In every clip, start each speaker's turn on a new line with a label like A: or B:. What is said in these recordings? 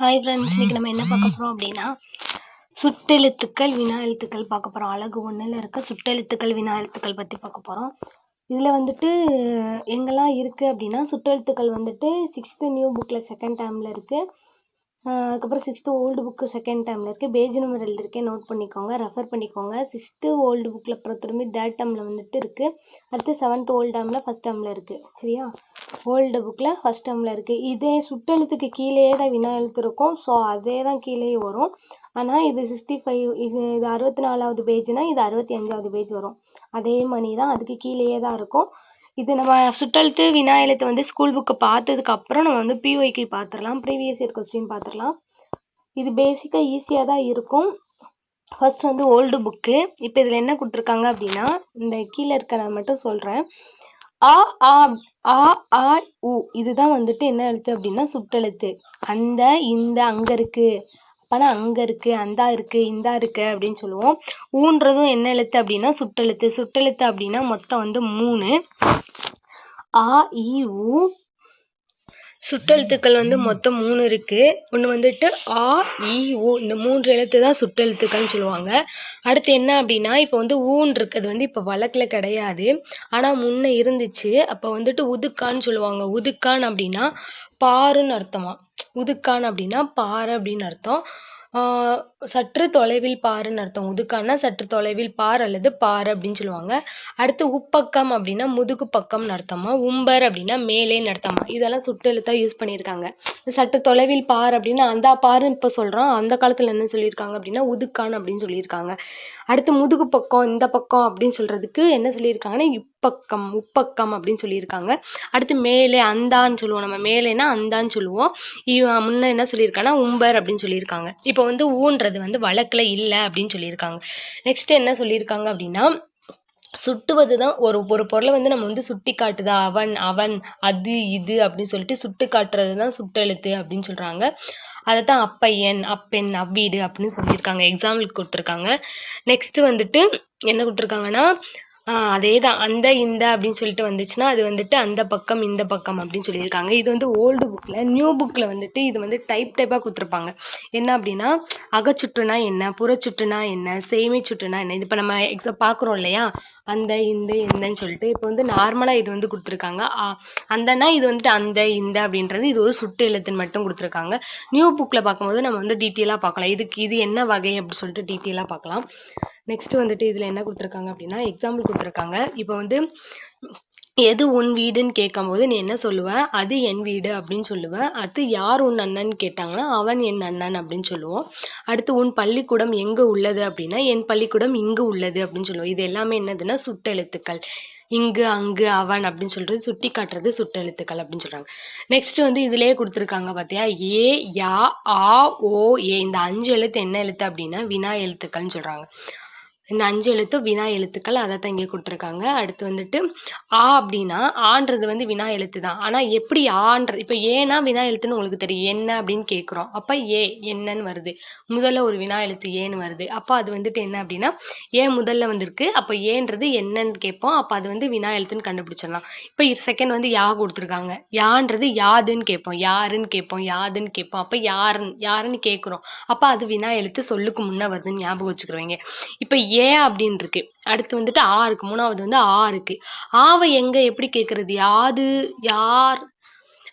A: Hi friends இன்றைக்கி நம்ம என்ன பார்க்க போகிறோம் அப்படின்னா சுட்டெழுத்துக்கள் வினா எழுத்துக்கள் பார்க்க போகிறோம் அழகு ஒன்றில் இருக்க சுட்டெழுத்துக்கள் வினா எழுத்துக்கள் பற்றி பார்க்க போகிறோம் இதில் வந்துட்டு எங்கெல்லாம் இருக்குது அப்படின்னா சுட்டெழுத்துக்கள் வந்துட்டு சிக்ஸ்த்து நியூ புக்கில் செகண்ட் டேமில் இருக்குது அதுக்கப்புறம் சிக்ஸ்த்து ஓல்டு புக்கு செகண்ட் டேர்மில் இருக்குது பேஜ் நம்பர் எழுதியிருக்கேன் நோட் பண்ணிக்கோங்க ரெஃபர் பண்ணிக்கோங்க. சிக்ஸ்த்து ஓல்டு புக்கில் அப்புறம் திரும்பி தேர்ட் டேர்மில் வந்துட்டு இருக்குது அடுத்து செவன்த் ஓல்டு டேர்மில் ஃபஸ்ட் டேர்மில் இருக்குது சரியா? ஓல்டு புக்கில் ஃபஸ்ட் டேர்மில் இருக்குது இதே சுட்டெழுத்துக்கு கீழேயே தான் வினா எழுத்து இருக்கும். ஸோ அதே தான் கீழேயே வரும். ஆனால் இது சிக்ஸ்டி ஃபைவ் இது இது அறுபத்தி நாலாவது பேஜ்னால் இது அறுபத்தி அஞ்சாவது பேஜ் வரும். அதே மணி தான். அதுக்கு கீழேயே தான் இருக்கும். இது நம்ம சுட்டெழுத்து வினா எழுத்து வந்து ஸ்கூல் புக்கு பார்த்ததுக்கு அப்புறம் நம்ம வந்து பிஒய்க்கு பார்த்துடலாம் ப்ரீவியஸ் இயர் கொஸ்டின் பார்த்துடலாம் இது பேசிக்காக ஈஸியாக தான் இருக்கும். ஃபர்ஸ்ட் வந்து ஓல்டு புக்கு இப்போ இதில் என்ன கொடுத்துருக்காங்க அப்படின்னா இந்த கீழே இருக்கிறத மட்டும் சொல்கிறேன் ஆ ஆ ஆ ஆ உ. இதுதான் வந்துட்டு என்ன எழுத்து அப்படின்னா சுட்டெழுத்து. அந்த இந்த அங்கே இருக்குது அப்பனா அங்க இருக்கு அந்தா இருக்கு இந்தா இருக்கு அப்படின்னு சொல்லுவோம். ஊன்றதும் என்ன எழுத்து அப்படின்னா சுட்டெழுத்து. சுட்டெழுத்து அப்படின்னா மொத்தம் வந்து மூணு. ஆ இ உ சுட்டெழுத்துக்கள் வந்து மொத்தம் மூணு இருக்கு. ஒன்று வந்துட்டு ஆ இ உ. இந்த மூன்று எழுத்து தான் சுட்டெழுத்துக்கள்னு சொல்லுவாங்க. அடுத்து என்ன அப்படின்னா இப்போ வந்து ஊன் இருக்கிறது வந்து இப்போ வழக்கில் கிடையாது. ஆனால் முன்னே இருந்துச்சு. அப்போ வந்துட்டு உதுக்கான்னு சொல்லுவாங்க. உதுக்கான் அப்படின்னா பாருன்னு அர்த்தமா? உதுக்கான் அப்படின்னா பாறை அப்படின்னு அர்த்தம். சற்று தொலைவில் பாருன்னு அர்த்தம். உதுக்கான்னா சற்று தொலைவில் பார் அல்லது பார் அப்படின்னு சொல்லுவாங்க. அடுத்து உப்பக்கம் அப்படின்னா முதுகு பக்கம்னு அர்த்தமா? உம்பர் அப்படின்னா மேலேன்னு அர்த்தமா? இதெல்லாம் சுட்டெழுத்தா யூஸ் பண்ணியிருக்காங்க. சற்று தொலைவில் பார் அப்படின்னா அந்த பாருன்னு இப்போ சொல்கிறோம் அந்த காலத்தில் என்ன சொல்லியிருக்காங்க அப்படின்னா உதுக்கான் அப்படின்னு சொல்லியிருக்காங்க. அடுத்து முதுகு பக்கம் இந்த பக்கம் அப்படின்னு சொல்கிறதுக்கு என்ன சொல்லியிருக்காங்கன்னா இப்பக்கம் உப்பக்கம் அப்படின்னு சொல்லியிருக்காங்க. அடுத்து மேலே அந்தான்னு சொல்லுவோம். நம்ம மேலேனா அந்தான்னு சொல்லுவோம். முன்ன என்ன சொல்லியிருக்காங்கன்னா உம்பர் அப்படின்னு சொல்லியிருக்காங்க. இப்போ வந்து ஊன்றது வந்து வழக்கில் இல்லை அப்படின்னு சொல்லியிருக்காங்க. நெக்ஸ்ட் என்ன சொல்லியிருக்காங்க அப்படின்னா சுட்டுவது தான் ஒரு ஒரு பொருளை வந்து நம்ம வந்து சுட்டி காட்டுதா? அவன் அவன் அது இது அப்படின்னு சொல்லிட்டு சுட்டு காட்டுறது தான் சுட்டெழுத்து அப்படின்னு சொல்கிறாங்க அதை தான் அப்பையன் அப்பெண் அவ்வீடு அப்படின்னு சொல்லியிருக்காங்க. எக்ஸாம்பிளுக்கு கொடுத்துருக்காங்க. நெக்ஸ்ட் வந்துட்டு என்ன கொடுத்துருக்காங்கன்னா அதே தான் அந்த இந்த அப்படின்னு சொல்லிட்டு வந்துச்சுன்னா அது வந்துட்டு அந்த பக்கம் இந்த பக்கம் அப்படின்னு சொல்லியிருக்காங்க. இது வந்து ஓல்டு புக்கில் நியூ புக்கில் வந்துட்டு இது வந்து டைப் டைப்பாக கொடுத்துருப்பாங்க. என்ன அப்படின்னா அகச்சுற்றுனா என்ன புறச்சுற்றுனா என்ன சேமி சுற்றுனா என்ன? இது இப்போ நம்ம எக்ஸாம் பார்க்குறோம் இல்லையா? அந்த இந்த இந்தன்னு சொல்லிட்டு இப்போ வந்து நார்மலாக இது வந்து கொடுத்துருக்காங்க. அந்தனா இது வந்துட்டு அந்த இந்த அப்படின்றது இது ஒரு சுட்டு எழுத்துன்னு மட்டும் கொடுத்துருக்காங்க. நியூ புக்கில் பார்க்கும்போது நம்ம வந்து டீட்டெயிலாக பார்க்கலாம். இதுக்கு இது என்ன வகை அப்படின்னு சொல்லிட்டு டீட்டெயிலாக பார்க்கலாம். நெக்ஸ்ட் வந்துட்டு இதில் என்ன கொடுத்துருக்காங்க அப்படின்னா எக்ஸாம்பிள் கொடுத்துருக்காங்க. இப்போ வந்து எது உன் வீடுன்னு கேட்கும்போது நீ என்ன சொல்லுவ? அது என் வீடு அப்படின்னு சொல்லுவ. அது யார் உன் அண்ணன் கேட்டாங்கன்னா அவன் என் அண்ணன் அப்படின்னு சொல்லுவோம். அடுத்து உன் பள்ளிக்கூடம் எங்கே உள்ளது அப்படின்னா என் பள்ளிக்கூடம் இங்கு உள்ளது அப்படின்னு சொல்லுவோம். இது எல்லாமே என்னதுன்னா சுட்டெழுத்துக்கள். இங்கு அங்கு அவன் அப்படின்னு சொல்றது சுட்டி காட்டுறது சுட்டெழுத்துக்கள் அப்படின்னு சொல்றாங்க. நெக்ஸ்ட் வந்து இதுலயே கொடுத்துருக்காங்க பார்த்தியா ஏ யா ஆ ஓ ஏ. இந்த அஞ்சு எழுத்து என்ன எழுத்து அப்படின்னா வினா எழுத்துக்கள்னு சொல்றாங்க. இந்த அஞ்சு எழுத்து வினா எழுத்துக்கள் அதை தான் இங்கே கொடுத்துருக்காங்க. அடுத்து வந்துட்டு ஆ அப்படின்னா ஆன்றது வந்து வினா எழுத்து தான் ஆனால் எப்படி ஆன்ற இப்போ ஏன்னா வினா எழுத்துன்னு உங்களுக்கு தெரியும். என்ன அப்படின்னு கேட்குறோம் அப்போ ஏ என்னன்னு வருது. முதல்ல ஒரு வினா எழுத்து ஏன்னு வருது. அப்போ அது வந்துட்டு என்ன அப்படின்னா ஏன் முதல்ல வந்திருக்கு. அப்போ ஏன்றது என்னன்னு கேட்போம். அப்போ அது வந்து வினா எழுத்துன்னு கண்டுபிடிச்சிடலாம். இப்போ செகண்ட் வந்து யா கொடுத்துருக்காங்க. யான்றது யாதுன்னு கேட்போம். யாருன்னு கேட்போம். யாதுன்னு கேட்போம். அப்போ யாருன்னு யாருன்னு கேட்குறோம் அப்போ அது வினா எழுத்து சொல்லுக்கு முன்னே வருதுன்னு ஞாபகம் வச்சுக்கிறவங்க இப்போ ஏ அப்படின்னு இருக்கு அடுத்து வந்துட்டு ஆ இருக்கு. மூணாவது வந்து ஆ இருக்கு. ஆவை எங்க எப்படி கேட்கறது யாது யார்?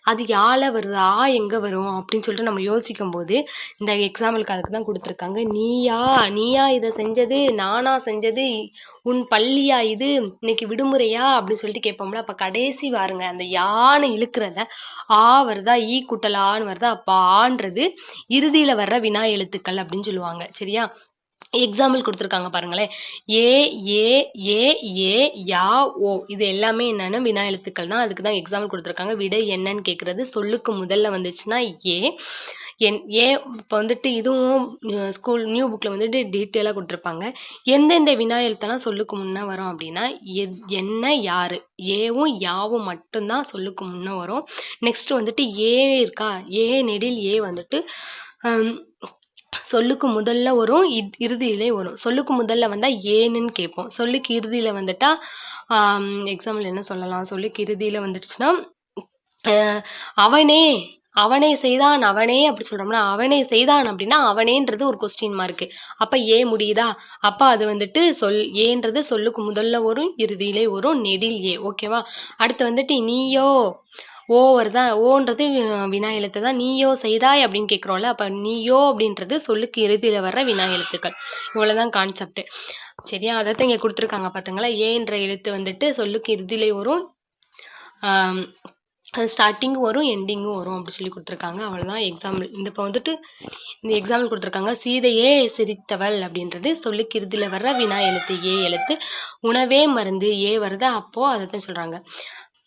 A: அது யால வருது? ஆ எங்க வரும்? அப்படின்னு சொல்லிட்டு நம்ம யோசிக்கும் போது இந்த எக்ஸாம்பிளுக்கு அதுக்கு தான் கொடுத்துருக்காங்க. நீயா? நீயா இதை செஞ்சது? நானா செஞ்சது? உன் பள்ளியா இது? இன்னைக்கு விடுமுறையா? அப்படின்னு சொல்லிட்டு கேட்போம்ல. அப்ப கடைசி பாருங்க. அந்த யானை இழுக்கிறத ஆ வருதா? ஈ குட்டலான்னு வருதா? அப்ப ஆன்றது இறுதியில வர்ற வினா எழுத்துக்கள் அப்படின்னு சொல்லுவாங்க. சரியா? எக்ஸாம்பிள் கொடுத்துருக்காங்க பாருங்களேன். ஏ ஏ ஏ ஏ யா ஓ. இது எல்லாமே என்னென்னு? வினா எழுத்துக்கள் தான். அதுக்கு தான் எக்ஸாம்பிள் கொடுத்துருக்காங்க. விடை என்னன்னு கேட்குறது சொல்லுக்கு முதல்ல வந்துச்சுன்னா ஏ. என் ஏ இப்போ வந்துட்டு இதுவும் ஸ்கூல் நியூ புக்கில் வந்துட்டு டீட்டெயிலாக கொடுத்துருப்பாங்க. எந்தெந்த வினா எழுத்தெல்லாம் சொல்லுக்கு முன்னே வரும் அப்படின்னா என்ன யார்? ஏவும் யாவும் மட்டும்தான் சொல்லுக்கு முன்னே வரும். நெக்ஸ்ட் வந்துட்டு ஏ இருக்கா? ஏ நெடில் ஏ வந்துட்டு சொல்லுக்கு முதல்ல வரும் இறுதியிலே வரும். சொல்லுக்கு முதல்ல வந்தால் ஏன்னு கேட்போம். சொல்லுக்கு இறுதியில் வந்துட்டா எக்ஸாம்பிள் என்ன சொல்லலாம்? சொல்லுக்கு இறுதியில் வந்துடுச்சுன்னா அவனே அவனே செய்தான் அவனே அப்படி சொல்றோம்னா அவனே செய்தான் அப்படின்னா அவனேன்றது ஒரு கொஸ்டின் மார்க்கு அப்ப ஏ முடியுதா? அப்ப அது வந்துட்டு சொல் ஏன்றது சொல்லுக்கு முதல்ல வரும் இறுதியிலே வரும் நெடில் ஏ. ஓகேவா அடுத்து வந்துட்டு நீயோ ஓ வருதா ஓன்றது வினா எழுத்து தான். நீயோ செய்தாய் அப்படின்னு கேட்குறோம்ல அப்போ நீயோ அப்படின்றது சொல்லுக்கு இறுதியில் வர்ற வினா எழுத்துக்கள். இவ்வளோதான் கான்செப்ட் சரியா? அதை தான் இங்கே கொடுத்துருக்காங்க பார்த்தீங்களா ஏன்ற எழுத்து வந்துட்டு சொல்லுக்கு இறுதியில் வரும். ஸ்டார்டிங்கும் வரும் எண்டிங்கும் வரும் அப்படி சொல்லி கொடுத்துருக்காங்க. அவ்வளோதான் எக்ஸாம்பிள் இந்த இப்போ வந்துட்டு இந்த எக்ஸாம்பிள் கொடுத்துருக்காங்க. சீதையே சிரித்தவள் அப்படின்றது சொல்லுக்கு இறுதியில் வர்ற வினா எழுத்து ஏ எழுத்து. உணவே மருந்து ஏ வருது? அப்போ அதை தான் சொல்கிறாங்க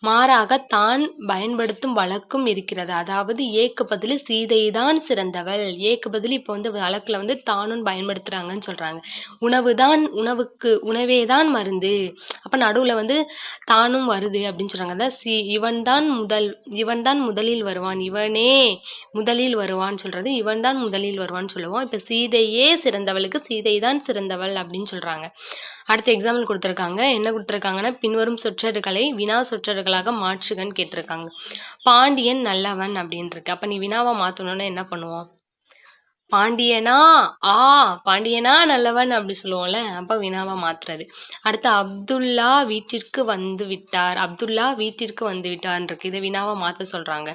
A: மாறாக தான் பயன்படுத்தும் வழக்கும் இருக்கிறது. அதாவது ஏக்கு பதில் சீதைதான் சிறந்தவள். ஏக்கு பதில் இப்போ வந்து வழக்கில் வந்து தானும் பயன்படுத்துறாங்கன்னு சொல்றாங்க. உணவுதான் உணவுக்கு உணவே தான் மருந்து. அப்ப நடுவுல வந்து தானும் வருது அப்படின்னு சொல்றாங்க. அதான் சி இவன் தான் முதல் இவன் தான் முதலில் வருவான். இவனே முதலில் வருவான்னு சொல்றது. இவன் தான் முதலில் வருவான்னு சொல்லுவோம். இப்ப சீதையே சிறந்தவளுக்கு சீதை தான் சிறந்தவள் அப்படின்னு சொல்றாங்க. அடுத்த எக்ஸாம்பிள் கொடுத்துருக்காங்க. என்ன கொடுத்துருக்காங்கன்னா பின்வரும் சொற்றர்களை வினா சொற்றொடர்களாக மாற்றுகன்னு கேட்டிருக்காங்க. பாண்டியன் நல்லவன் அப்படின்னு இருக்கு அப்ப நீ வினாவா மாத்தணும்னா என்ன பண்ணுவோம் பாண்டியனா? ஆ பாண்டியனா நல்லவன் அப்படி சொல்லுவோம்ல. அப்ப வினாவா மாத்துறது. அடுத்து அப்துல்லா வீட்டிற்கு வந்து விட்டார். அப்துல்லா வீட்டிற்கு வந்து விட்டார்னு இருக்கு இதை வினாவா மாத்த சொல்றாங்க.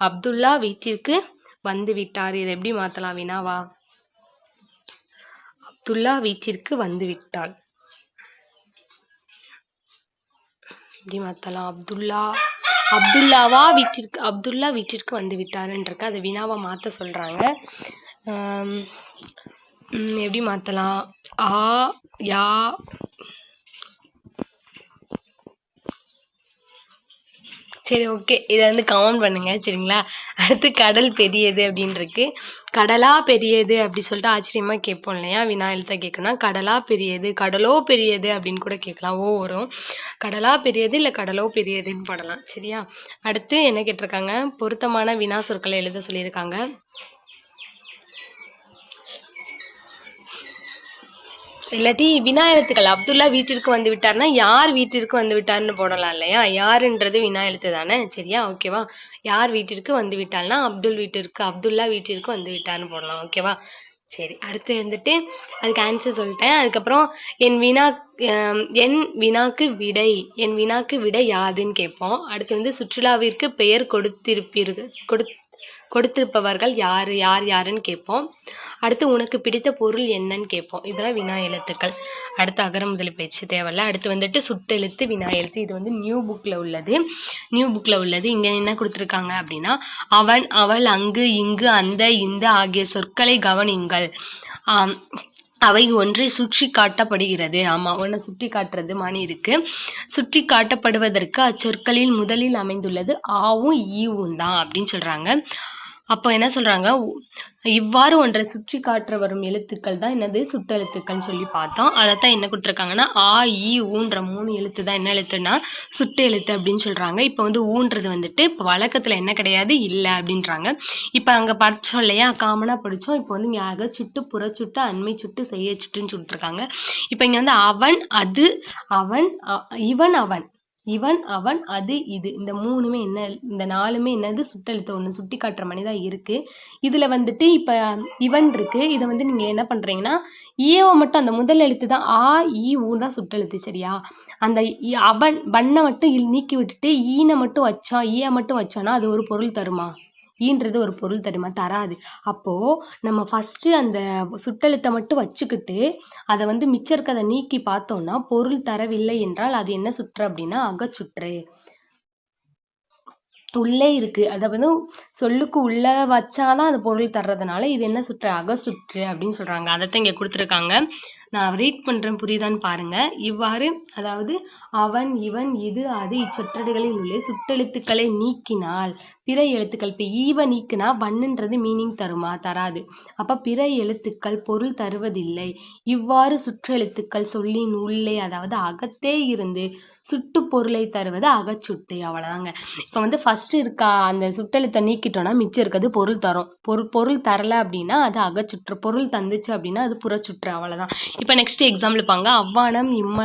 A: அப்துல்லா வீட்டிற்கு வந்து விட்டார். இதை எப்படி மாத்தலாம் வினாவா? அப்துல்லா வீட்டிற்கு வந்து விட்டாள். எப்படி மாற்றலாம் அப்துல்லா அப்துல்லாவா வீட்டிற்கு அப்துல்லா வீட்டிற்கு வந்து விட்டாருன்றிருக்கு அதை வினாவை மாற்ற சொல்றாங்க. எப்படி மாற்றலாம் ஆ யா சரி ஓகே இதை வந்து கமெண்ட் பண்ணுங்க சரிங்களா? அடுத்து கடல் பெரியது அப்படின்னு இருக்கு கடலா பெரியது அப்படி சொல்லிட்டு ஆச்சரியமாக கேட்போம் இல்லையா? வினா எழுத்த கேட்கணும் கடலா பெரியது கடலோ பெரியது அப்படின்னு கூட கேட்கலாம் ஓ வரும் கடலா பெரியது இல்லை கடலோ பெரியதுன்னு பாடலாம் சரியா? அடுத்து என்ன கேட்டிருக்காங்க? பொருத்தமான வினா சொற்களை எழுத சொல்லியிருக்காங்க. இல்லாட்டி வினா எழுத்துக்கள் அப்துல்லா வீட்டிற்கு வந்து விட்டார்னா யார் வீட்டிற்கு வந்து விட்டார்னு போடலாம் இல்லையா? யாருன்றது வினா எழுத்து தானே? சரியா? ஓகேவா யார் வீட்டிற்கு வந்து விட்டால்னா அப்துல் வீட்டிற்கு அப்துல்லா வீட்டிற்கு வந்து விட்டார்னு போடலாம். ஓகேவா சரி அடுத்து வந்துட்டு அதுக்கு ஆன்சர் சொல்லிட்டேன். அதுக்கப்புறம் என் வினா என் வினாக்கு விடை என் வினாக்கு விடை யாதுன்னு கேட்போம். அடுத்து வந்து சுற்றுலாவிற்கு பெயர் கொடுத்திருப்பீர்கள் கொடு கொடுத்திருப்பவர்கள் யார் யார் யாருன்னு கேட்போம். அடுத்து உனக்கு பிடித்த பொருள் என்னன்னு கேட்போம். இதெல்லாம் வினா எழுத்துக்கள். அடுத்து அகர முதல் பயிற்சி தேவையில்ல. அடுத்து வந்துட்டு சுட்டெழுத்து வினா எழுத்து. இது வந்து நியூ புக்கில் உள்ளது. நியூ புக்கில் உள்ளது. இங்கே என்ன கொடுத்துருக்காங்க அப்படின்னா அவன் அவள் அங்கு இங்கு அந்த இந்த ஆகிய சொற்களை கவனியுங்கள். அவை ஒன்றை சுற்றி காட்டப்படுகிறது. ஆமாம் ஒன்றை சுற்றி காட்டுறது மணி இருக்கு. சுற்றி காட்டப்படுவதற்கு அச்சொற்களில் முதலில் அமைந்துள்ளது ஆவும் ஈவும் தான் அப்படின்னு சொல்கிறாங்க அப்போ என்ன சொல்கிறாங்க இவ்வாறு ஒன்றை சுற்றி காற்ற வரும் எழுத்துக்கள் தான் என்னது? சுட்டெழுத்துக்கள்னு சொல்லி பார்த்தோம். அதை தான் என்ன கொடுத்துருக்காங்கன்னா ஆ இ ஊன்ற மூணு எழுத்து தான் என்ன எழுத்துன்னா சுட்டு எழுத்து அப்படின்னு சொல்கிறாங்க இப்போ வந்து ஊன்றது வந்துட்டு இப்போ வழக்கத்தில் என்ன கிடையாது இல்லை அப்படின்றாங்க. இப்போ அங்கே படிச்சோம் இல்லையா? காமனாக படித்தோம் இப்போ வந்து இங்கே ஆக சுட்டு புற புறச்சுட்டு அண்மை சுட்டு செய்ய சுட்டுன்னு கொடுத்துருக்காங்க இப்போ இங்கே வந்து அவன் அது அவன் இவன் அவன். இவன் அவன் அது இது. இந்த மூணுமே என்ன இந்த நாலுமே என்னது? சுட்டெழுத்து ஒன்று சுட்டி காட்டுற மாதிரி தான் இருக்கு. இதுல வந்துட்டு இப்ப இவன் இருக்கு. இதை வந்து நீங்க என்ன பண்றீங்கன்னா ஈவ மட்டும் அந்த முதல் எழுத்து தான் ஆ ஈ ஊ தான் சுட்டெழுத்து சரியா? அந்த அவன் பண்ண மட்டும் இல் நீக்கி விட்டுட்டு ஈன மட்டும் வச்சோம் ஈய மட்டும் வச்சோம்னா அது ஒரு பொருள் தருமா? ஈன்றது ஒரு பொருள் தருமா தராது. அப்போ நம்ம ஃபஸ்ட்டு அந்த சுட்டெழுத்தை மட்டும் வச்சுக்கிட்டு அதை வந்து மிச்சம் இருக்கதை நீக்கி பார்த்தோம்னா பொருள் தரவில்லை என்றால் அது என்ன சுற்று அப்படின்னா அகச்சுற்று. உள்ளே இருக்கு. அதை வந்து சொல்லுக்கு உள்ள வச்சாதான் அது பொருள் தர்றதுனால இது என்ன சுற்று? அகசுற்று அப்படின்னு சொல்றாங்க. அதைத்தான் இங்க கொடுத்துருக்காங்க. நான் ரீட் பண்ணுறேன் புரியுதான்னு பாருங்க. இவ்வாறு அதாவது அவன் இவன் இது அது இச்சொற்றடுகளில் உள்ள சுட்டெழுத்துக்களை நீக்கினால் பிற எழுத்துக்கள் இப்போ ஈவ நீக்கினா வண்ணுன்றது மீனிங் தருமா தராது. அப்போ பிற எழுத்துக்கள் பொருள் தருவதில்லை. இவ்வாறு சுற்றெழுத்துக்கள் சொல்லின் உள்ளே அதாவது அகத்தே இருந்து சுட்டு பொருளை தருவது அகச்சுட்டு அவ்வளோதாங்க இப்போ வந்து ஃபஸ்ட்டு இருக்கா அந்த சுட்டெழுத்தை நீக்கிட்டோம்னா மிச்சம் இருக்கிறது பொருள் தரும். பொருள் பொருள் தரலை அப்படின்னா அது அகச்சுற்று பொருள் தந்துச்சு அப்படின்னா அது புறச்சுற்று அவ்வளோதான் இப்போ நெக்ஸ்ட் எக்ஸாம்பிள் பாங்க அவ்வானம் இம்ம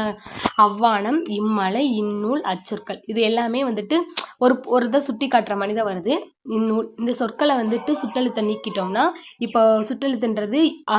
A: அவ்வானம் இம்மலை இந்நூல் அச்சொற்கள். இது எல்லாமே வந்துட்டு ஒரு ஒரு இதை சுட்டி காட்டுற மாதிரி தான் வருது. இந்நூல் இந்த சொற்களை வந்துட்டு சுட்டெழுத்தை நீக்கிட்டோம்னா இப்போ சுட்டெழுத்துன்றது ஆ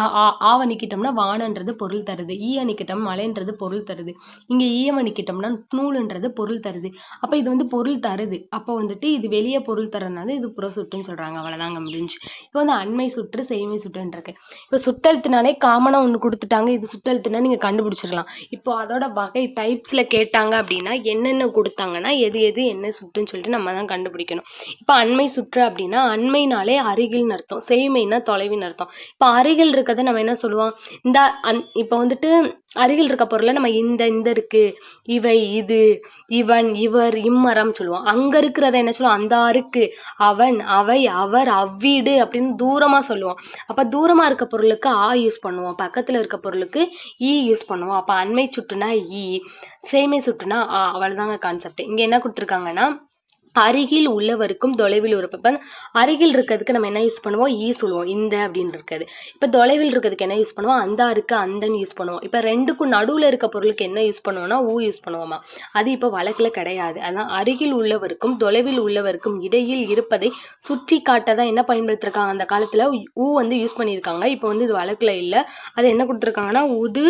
A: ஆ நீக்கிட்டோம்னா வானன்றது பொருள் தருது. ஈய நீக்கிட்டோம் மலைன்றது பொருள் தருது. இங்க ஈயவை நீக்கிட்டோம்னா நூலுன்றது பொருள் தருது. அப்ப இது வந்து பொருள் தருது. அப்போ வந்துட்டு இது வெளியே பொருள் தரனால இது புற சுட்டுன்னு சொல்றாங்க. அவ்வளவுதாங்க முடிஞ்சு. இப்போ வந்து அண்மை சுற்று செய்மை சுற்றுன்னு இருக்கு. இப்போ சுட்டெழுத்துனாலே காமனா ஒண்ணு கொடுத்துட்டாங்க. இது சுட்டெழுத்துனா நீங்க கண்டுபிடிச்சிடலாம். இப்போ அதோட வகை டைப்ஸ்ல கேட்டாங்க அப்படின்னா என்னென்ன கொடுத்தாங்கன்னா எது எது என்ன சுட்டுன்னு சொல்லிட்டு நம்ம தான் கண்டுபிடிக்கணும். இப்போ அண்மை சுற்று அப்படின்னா அண்மைனாலே அருகில்னு அர்த்தம் செய்மைனா தொலைவின்னு அர்த்தம் இப்போ அருகில் இருக்கிறத நம்ம என்ன சொல்லுவோம்? இந்த அந் இப்போ வந்துட்டு அருகில் இருக்க பொருளை நம்ம இந்த இந்த இருக்கு இவை இது இவன் இவர் இம்மரம் சொல்லுவோம். அங்க இருக்கிறத என்ன சொல்லுவோம்? அந்த அருக்கு அவன் அவை அவர் அவ்வீடு அப்படின்னு தூரமா சொல்லுவோம். அப்ப தூரமா இருக்க பொருளுக்கு ஆ யூஸ் பண்ணுவோம். பக்கத்துல இருக்க பொருளுக்கு ஈ யூஸ் பண்ணுவோம். அப்ப அண்மை சுட்டுனா ஈ சேமை சுட்டுனா ஆ அவ்வளவுதாங்க கான்செப்ட் இங்க என்ன கொடுத்துருக்காங்கன்னா அருகில் உள்ளவருக்கும் தொலைவில் ஒரு இப்போ அருகில் இருக்கிறதுக்கு நம்ம என்ன யூஸ் பண்ணுவோம்? ஈ சொல்லுவோம். இந்த அப்படின்னு இருக்காது இப்போ தொலைவில் இருக்கிறதுக்கு என்ன யூஸ் பண்ணுவோம்? அந்த இருக்கு அந்தன்னு யூஸ் பண்ணுவோம். இப்போ ரெண்டுக்கும் நடுவில் இருக்க பொருளுக்கு என்ன யூஸ் பண்ணுவோம்னா ஊ யூஸ் பண்ணுவோமா? அது இப்போ வழக்கில் கிடையாது. அதான் அருகில் உள்ளவருக்கும் தொலைவில் உள்ளவருக்கும் இடையில் இருப்பதை சுற்றி காட்டதான் என்ன பயன்படுத்திருக்காங்க? அந்த காலத்தில் ஊ வந்து யூஸ் பண்ணியிருக்காங்க. இப்போ வந்து இது வழக்கில் இல்லை. அது என்ன கொடுத்துருக்காங்கன்னா உது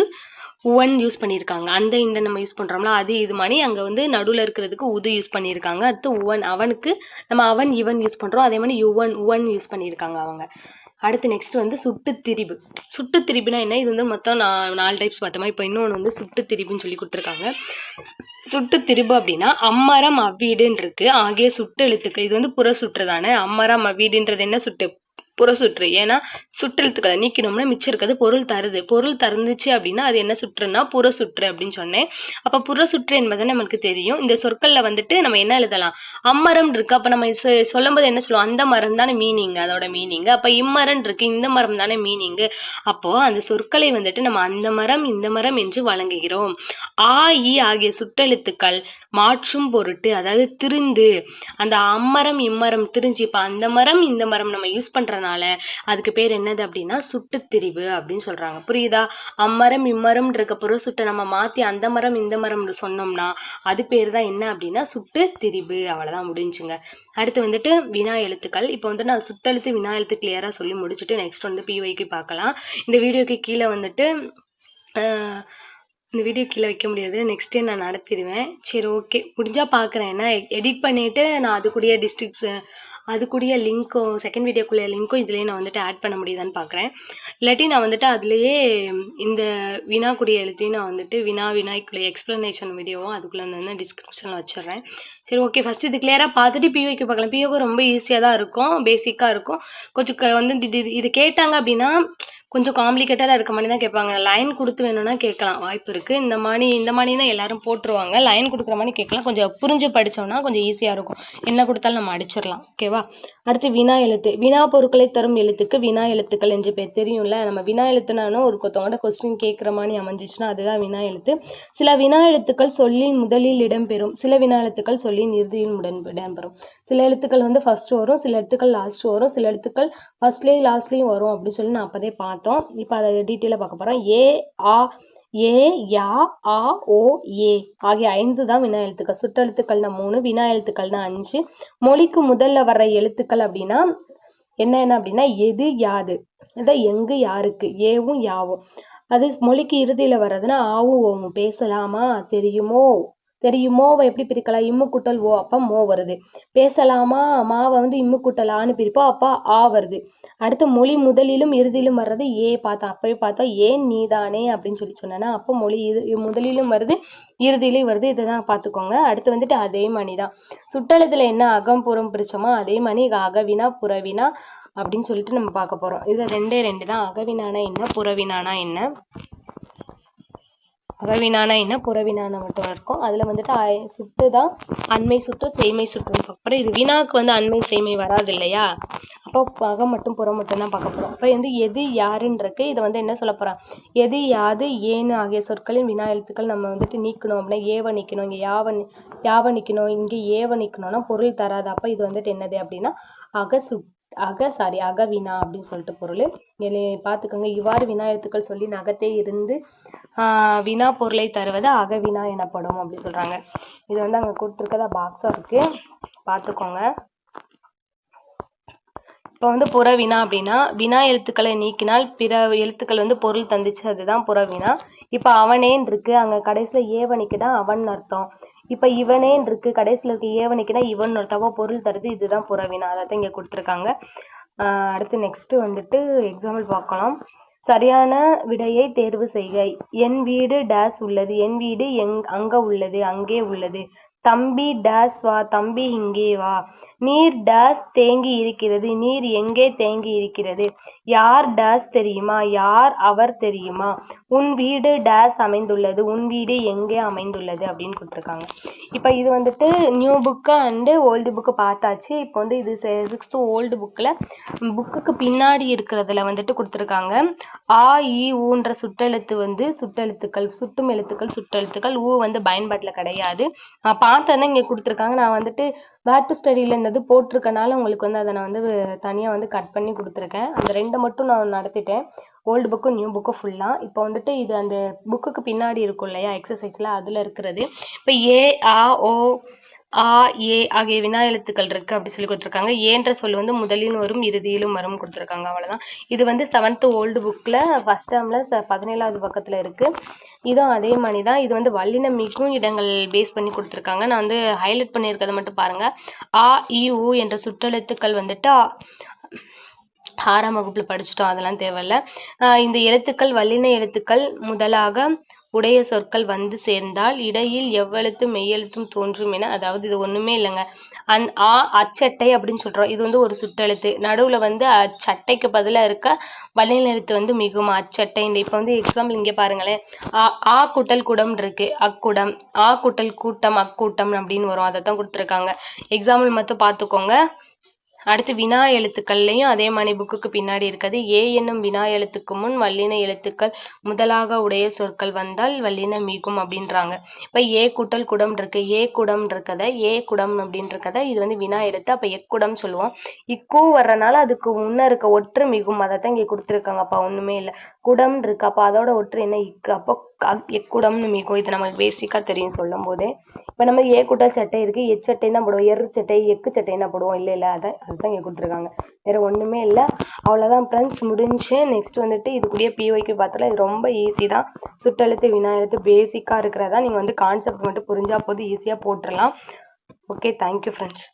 A: உவன் யூஸ் பண்ணியிருக்காங்க அந்த இந்த நம்ம யூஸ் பண்ணுறோம்ல அது இது மாதிரி அங்கே வந்து நடுவில் இருக்கிறதுக்கு உது யூஸ் பண்ணியிருக்காங்க அடுத்து உவன் அவனுக்கு நம்ம அவன் இவன் யூஸ் பண்ணுறோம் அதே மாதிரி யுவன் உவன் யூஸ் பண்ணியிருக்காங்க அவங்க. அடுத்து நெக்ஸ்ட் வந்து சுட்டு திரிபு. சுட்டு திரிபுனா என்ன? இது வந்து மொத்தம் நான் நாலு டைப்ஸ் பார்த்தோமா? இப்போ இன்னொன்று வந்து சுட்டு திரிபுன்னு சொல்லி கொடுத்துருக்காங்க. சுட்டு திரிபு அப்படின்னா அம்மரம் அவ்வீடுன்னு இருக்கு. ஆகிய சுட்டு எழுத்துக்கள். இது வந்து புற சுற்றுதானே? அம்மரம் அவ்வீடுன்றது என்ன சுட்டு? புற சுற்று. ஏன்னா சுற்றெழுத்துக்களை நீக்கணும்னா மிச்சம் இருக்கிறது பொருள் தருது. பொருள் தருந்துச்சு அப்படின்னா அது என்ன சுற்றுன்னா புற சுற்று அப்படின்னு சொன்னேன். அப்போ புற சுற்று என்பது நம்மளுக்கு தெரியும். இந்த சொற்களில் வந்துட்டு நம்ம என்ன எழுதலாம்? அம்மரம் இருக்கு. அப்போ நம்ம சொ- சொல்லும்போது என்ன சொல்லுவோம்? அந்த மரம் தானே மீனிங் அதோட மீனிங் அப்போ இம்மரம் இருக்கு. இந்த மரம் தானே மீனிங் அப்போ அந்த சொற்களை வந்துட்டு நம்ம அந்த மரம் இந்த மரம் என்று வழங்குகிறோம். ஆ இ ஆகிய சுற்றெழுத்துக்கள் மாற்றும் பொருட்டு அதாவது திருந்து. அந்த அம்மரம் இம்மரம் திரிஞ்சு இப்போ அந்த மரம் இந்த மரம் நம்ம யூஸ் பண்றதுனால அதுக்கு பேர் என்னது அப்படின்னா சுட்டுத்திரிவு அப்படின்னு சொல்கிறாங்க புரியுதா? அம்மரம் இம்மரம் இருக்க சுட்டை நம்ம மாற்றி அந்த மரம் இந்த மரம்னு சொன்னோம்னா அது பேர் தான் என்ன அப்படின்னா சுட்டு திரிவு அவ்வளோதான் முடிஞ்சுங்க. அடுத்து வந்துட்டு வினா எழுத்துக்கள். இப்போ வந்து நான் சுட்டெழுத்து வினா எழுத்து கிளியராக சொல்லி முடிச்சுட்டு நெக்ஸ்ட் வந்து பிஒய்க்கு பார்க்கலாம். இந்த வீடியோக்கு கீழே வந்துட்டு இந்த வீடியோ கீழே வைக்க முடியாது. நெக்ஸ்ட் டே நான் நடத்திடுவேன். சரி ஓகே முடிஞ்சால் பார்க்குறேன். ஏன்னா எடிட் பண்ணிவிட்டு நான் அது டிஸ்ட்ரிக்ஸ் அது கூடிய லிங்க்கும் செகண்ட் வீடியோக்குள்ளே லிங்க்கும் இதுலேயே நான் வந்துட்டு ஆட் பண்ண முடியுதான்னு பார்க்குறேன் இல்லாட்டி நான் வந்துட்டு அதுலேயே இந்த வினா கூடிய எழுத்தையும் நான் வந்துட்டு வினா வினாய்க்குள்ளே எக்ஸ்ப்ளனேஷன் வீடியோவும் அதுக்குள்ளே வந்து டிஸ்கிரிப்ஷனில் வச்சிடுறேன். சரி ஓகே ஃபஸ்ட் இது கிளியராக பார்த்துட்டு பிஓக்கு பார்க்கலாம். பிஓக்கு ரொம்ப ஈஸியாக தான் இருக்கும் பேசிக்காக இருக்கும். கொஞ்சம் வந்து இது- இது கேட்டாங்க அப்படின்னா கொஞ்சம் காம்ப்ளிகேட்டடாக இருக்க மாதிரி தான் கேட்பாங்க. லைன் கொடுத்து வேணும்னா கேட்கலாம். வாய்ப்பு இருக்குது இந்த மாதிரி இந்த மாதிரினா எல்லாரும் போட்டுருவாங்க. லைன் கொடுக்குற மாதிரி கேட்கலாம். கொஞ்சம் புரிஞ்சு படிச்சோம்னா கொஞ்சம் ஈஸியாக இருக்கும். என்ன கொடுத்தாலும் நம்ம அடிச்சிடலாம். ஓகேவா அடுத்து வினா எழுத்து. வினா பொருட்களை தரும் எழுத்துக்கு வினா எழுத்துக்கள் என்று பேர் தெரியும்ல? நம்ம வினா எழுத்துனாலும் ஒரு கொத்தவங்கள்ட்ட கொஸ்டின் கேட்குற மாதிரி அமைஞ்சிச்சுன்னா அதுதான் வினா எழுத்து. சில வினா எழுத்துக்கள் சொல்லின் முதலில் இடம்பெறும். சில வினா எழுத்துக்கள் சொல்லின் இறுதியில் உடன் இடம்பெறும். சில எழுத்துக்கள் வந்து ஃபஸ்ட்டு வரும். சில எழுத்துக்கள் லாஸ்ட் வரும். சில எழுத்துக்கள் ஃபஸ்ட்லேயும் லாஸ்ட்லேயும் வரும் அப்படின்னு சொல்லி நான் அப்போதே பார்த்தோம். இப்போ அதை டீட்டெயிலாக பார்க்க போகிறோம் ஏ ஆ ஏ யா ஆ ஓ ஏ. ஆகிய ஐந்து தான் வினா எழுத்துக்கள். சுட்டெழுத்துக்கள்னா மூணு வினா எழுத்துக்கள்னா அஞ்சு. மொழிக்கு முதல்ல வர்ற எழுத்துக்கள் அப்படின்னா என்ன என்ன அப்படின்னா எது யாது. அதான் எங்கு யாருக்கு ஏவும் யாவும். அது மொழிக்கு இறுதியில வர்றதுன்னா ஆவும் ஓவும். பேசலாமா? தெரியுமோ? தெரியுமோவை எப்படி பிரிக்கலாம் இம்மு கூட்டல் ஓ அப்போ மோ வருது. பேசலாமா? மாவை வந்து இம்மு கூட்டல் ஆன்னு பிரிப்போம் அப்போ ஆ வருது. அடுத்து மொழி முதலிலும் இறுதியிலும் வர்றது ஏ பார்த்தோம் அப்பவே பார்த்தோம் ஏன் நீதானே அப்படின்னு சொல்லி சொன்னேன்னா அப்போ மொழி இது முதலிலும் வருது இறுதியிலும் வருது. இதை தான் பார்த்துக்கோங்க. அடுத்து வந்துட்டு அதே மணி தான். சுட்டெழுத்துல என்ன அகம் புறம் பிரிச்சோமோ அதே மணி அகவினா புறவினா அப்படின்னு சொல்லிட்டு நம்ம பார்க்க போறோம். இது ரெண்டே ரெண்டு தான். அகவினானா என்ன? புறவினானா என்ன? அகவினானா என்ன? புறவினானா மட்டும் இருக்கும். அதில் வந்துட்டு சுட்டு தான் அண்மை சுற்று செய்மை சுற்றுன்னு பார்க்க இது வினாக்கு வந்து அண்மை செய்மை வராது இல்லையா? அப்போ அகம் மட்டும் புறம் மட்டும் தான் பார்க்க போகிறோம் அப்போ வந்து எது யாருன்னு இருக்கு. இதை வந்து என்ன சொல்ல போகிறான் எது யாது ஏன்னு ஆகிய சொற்களின் வினா எழுத்துக்கள் நம்ம வந்துட்டு நீக்கணும் அப்படின்னா ஏவ நிற்கணும் இங்கே யாவை யாவை யாவ இங்கே இங்க ஏவ நிக்கணும்னா பொருள் தராது. அப்போ இது வந்துட்டு என்னது அப்படின்னா அக சுட் அக சாரி அகவினா அப்படின்னு சொல்லிட்டு பொருள். இதில் பார்த்துக்கோங்க இவ்வாறு வினா எழுத்துக்கள் சொல்லி நகத்தே இருந்து ஆஹ் வினா பொருளை தருவது அகவினா எனப்படும் அப்படி சொல்றாங்க. இது வந்து அங்க கொடுத்துருக்கதா பாக்ஸா இருக்கு. பார்த்துக்கோங்க. இப்போ வந்து புற வினா அப்படின்னா வினா எழுத்துக்களை நீக்கினால் பிற எழுத்துக்கள் வந்து பொருள் தந்துச்சு அதுதான் புற வினா இப்போ அவனேன்னு இருக்கு. அங்க கடைசியில தான் அவன் அர்த்தம். இப்போ இவனேன்னு இருக்கு. கடைசியில இருக்க ஏவனுக்குன்னா இவன் அர்த்தம் பொருள் தருது. இதுதான் புறவினா அதை தான் இங்க கொடுத்துருக்காங்க. ஆஹ் அடுத்து நெக்ஸ்ட் வந்துட்டு எக்ஸாம்பிள் பார்க்கலாம். சரியான விடையை தேர்வு செய்க. என் வீடு டேஸ் உள்ளது. என் வீடு எங் அங்க உள்ளது. அங்கே உள்ளது. தம்பி டேஸ் வா? தம்பி இங்கே வா. நீர் டேஸ் தேங்கி இருக்கிறது. நீர் எங்கே தேங்கி இருக்கிறது? யார் டேஸ் தெரியுமா? யார் அவர் தெரியுமா? உன் வீடு டேஸ் அமைந்துள்ளது. உன் வீடு எங்கே அமைந்துள்ளது? அப்படின்னு கொடுத்துருக்காங்க. இப்போ இது வந்துட்டு new book and old book பார்த்தாச்சு. இப்போ வந்து இது சிக்ஸ்த்து ஓல்டு புக்கில் புக்குக்கு பின்னாடி இருக்கிறதுல வந்துட்டு கொடுத்துருக்காங்க. ஆ இ ஊன்ற சுட்டெழுத்து வந்து சுட்டெழுத்துக்கள் சுட்டும் எழுத்துக்கள் சுட்டெழுத்துக்கள் ஊ வந்து பயன்பாட்டில் கிடையாது. நான் பார்த்தேன்னா இங்கே கொடுத்துருக்காங்க. நான் வந்துட்டு பேட்டு ஸ்டடியில் இந்த இது போட்டிருக்கனால உங்களுக்கு வந்து அதை நான் வந்து தனியாக வந்து கட் பண்ணி கொடுத்துருக்கேன். அந்த ரெண்டை மட்டும் நான் நடத்திட்டேன். ஓல்டு புக்கும் நியூ புக்கும் ஃபுல்லாக இப்போ வந்துட்டு இது அந்த புக்குக்கு பின்னாடி இருக்கும் இல்லையா? எக்ஸசைஸில் அதில் இருக்கிறது. இப்போ ஏ ஆ ஓ ஆ ஏ ஆகிய வினா எழுத்துக்கள் இருக்கு அப்படி சொல்லி கொடுத்துருக்காங்க. ஏன்ற சொல் வந்து முதலிலும் வரும் இறுதியிலும் வரும் கொடுத்துருக்காங்க. அவ்வளவுதான். இது வந்து செவன்த் ஓல்டு புக்ல ஃபர்ஸ்ட் டேர்ம்ல பதினேழாவது பக்கத்துல இருக்கு. இதுவும் அதே மாதிரி தான் இது வந்து வல்லினம் மீக்கும் இடங்கள் பேஸ் பண்ணி கொடுத்துருக்காங்க. நான் வந்து ஹைலைட் பண்ணியிருக்கிறத மட்டும் பாருங்க. ஆ இ உ என்ற சுற்றெழுத்துக்கள் வந்துட்டு ஆறாம் வகுப்புல படிச்சிட்டோம். அதெல்லாம் தேவையில்ல. ஆஹ் இந்த எழுத்துக்கள் வல்லின எழுத்துக்கள் முதலாக உடைய சொற்கள் வந்து சேர்ந்தால் இடையில் எவ்வெழுத்து மெய்யெழுத்தும் தோன்றும் என அதாவது இது ஒண்ணுமே இல்லைங்க. அந் ஆ அச்சட்டை அப்படின்னு சொல்றோம். இது வந்து ஒரு சுட்டெழுத்து. நடுவுல வந்து அச்சட்டைக்கு பதிலாக இருக்க வலைநெழுத்து வந்து மிகும் அச்சட்டை. இந்த இப்போ வந்து எக்ஸாம்பிள் இங்கே பாருங்களேன். ஆ ஆ கூட்டல் குடம் இருக்கு. அக்குடம். ஆ கூட்டல் கூட்டம் அக்கூட்டம் அப்படின்னு வரும். அதை தான் கொடுத்துருக்காங்க. எக்ஸாம்பிள் மட்டும் பார்த்துக்கோங்க. அடுத்து வினா எழுத்துக்கள்லையும் அதே மாதிரி புக்குக்கு பின்னாடி இருக்குது ஏ என்னும் வினா எழுத்துக்கு முன் வல்லின எழுத்துக்கள் முதலாக உடைய சொற்கள் வந்தால் வல்லின மீகும் அப்படின்றாங்க. இப்போ ஏ கூட்டல் குடம் இருக்கு. ஏ குடம் இருக்கத ஏ குடம் அப்படின்னு இருக்கத இது வந்து வினா எழுத்து. அப்போ எக்குடம் சொல்லுவோம். இக்கு வர்றனால அதுக்கு முன்ன இருக்க ஒற்று மிகும் அதை தான் இங்கே கொடுத்துருக்காங்க. அப்போ ஒன்றுமே இல்லை. குடம் இருக்கு. அப்போ அதோட ஒற்று என்ன? இக்கு. அப்போ எக்குடம்னு மிகும் இது நமக்கு பேசிக்கா தெரியும் சொல்லும் போதே இப்ப நம்ம ஏ கூட்டா சட்டை இருக்கு. எச்சட்டை தான் போடுவோம். எரு சட்டை எக்கு சட்டை தான் போடுவோம். இல்ல இல்ல. அதான் அதுதான் இங்க கொடுத்துருக்காங்க. வேற ஒண்ணுமே இல்ல. அவ்வளவுதான் ஃப்ரெண்ட்ஸ் முடிஞ்சு நெக்ஸ்ட் வந்துட்டு இது கூடயே பிஒய்க்கு பார்த்தல இது ரொம்ப ஈஸி தான். சுட்டெழுத்து வினா எழுத்து பேசிக்கா இருக்கிறதா நீங்க வந்து கான்செப்ட் மட்டும் புரிஞ்சா போதும். ஈஸியா போட்டுடலாம் ஓகே தேங்க்யூ ஃப்ரெண்ட்ஸ்